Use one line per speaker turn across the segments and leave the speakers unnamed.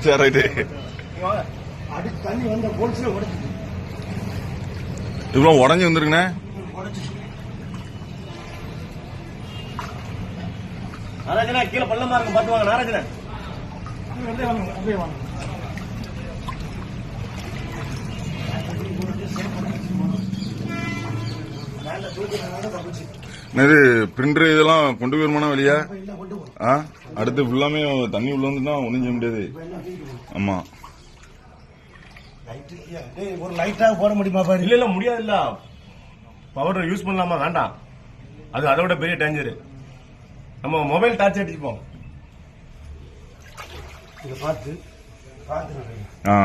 சரி? ரைட்டு இவ்வளோ உடஞ்சி வந்துருங்கண்ணே
நாராஜனா கீழே பள்ளமா இருக்கும் பார்த்து வாங்க நாராஜனா
அப்படியே வாங்க.
இது பிரிண்டர் இதெல்லாம் கொண்டு போயிருமாண்ணா வெளியே? ஆ? அடுத்து ஃபுல்லாமே தண்ணி உள்ள வந்துன்னா ஒன்றும் செய்ய முடியாது.
இப்ப எல்லாம் தூக்கிட்டு போ
ஆமா.
லைட் இல்லையா? டேய் ஒரு லைட்டா போட முடியுமா பாரு?
இல்ல இல்ல முடியாது இல்ல பவர் யூஸ் பண்ணலாமா? வேண்டாம். அது அதை விட பெரிய டேஞ்சர் நம்ம மொபைல் டார்ச் அடிச்சுப்போம்.
இத பார்த்து பார்த்து.
ஆ.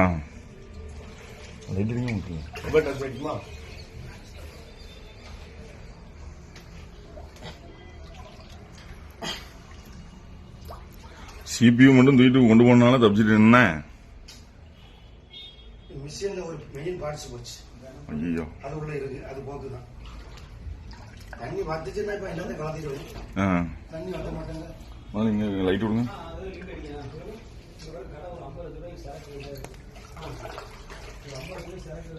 ரைட்டு முக்கியம்
மொபைல் டார்ச் அடிக்குமா?
சிபியூ மட்டும் தூக்கிட்டு கொண்டு போனாலும் தப்பிச்சுட்டு இருந்தேன்
மிஷின்ல ஒரு மெயின் பார்ட்ஸ் போச்சு.
ஐயோ
அது உள்ள இருக்கு. அது போக்கு தான் தண்ணி வந்துச்சுன்னா இப்ப எல்லாத்தையும் கலந்துட்டு
ஆ.
தண்ணி வந்த மாட்டாங்க
இங்கே லைட் விடுங்க. என்ன
ஒரு கடையில் ஒரு ஐம்பது லட்ச ரூபா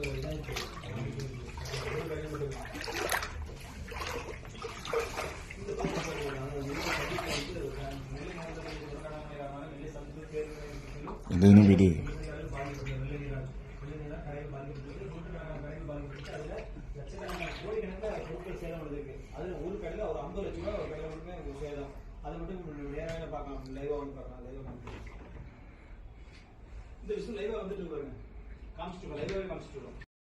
ஒரு கடையில் மட்டுமே எனக்கு சேதம் அது மட்டும் நேராக பார்க்கலாம் லைவாக வந்து பார்க்கலாம் லைவாக இந்த விஷயம் லைவா வந்துட்டு பாருங்க காமிச்சிட்டு லைவாகவே காமிச்சிட்டு வரும்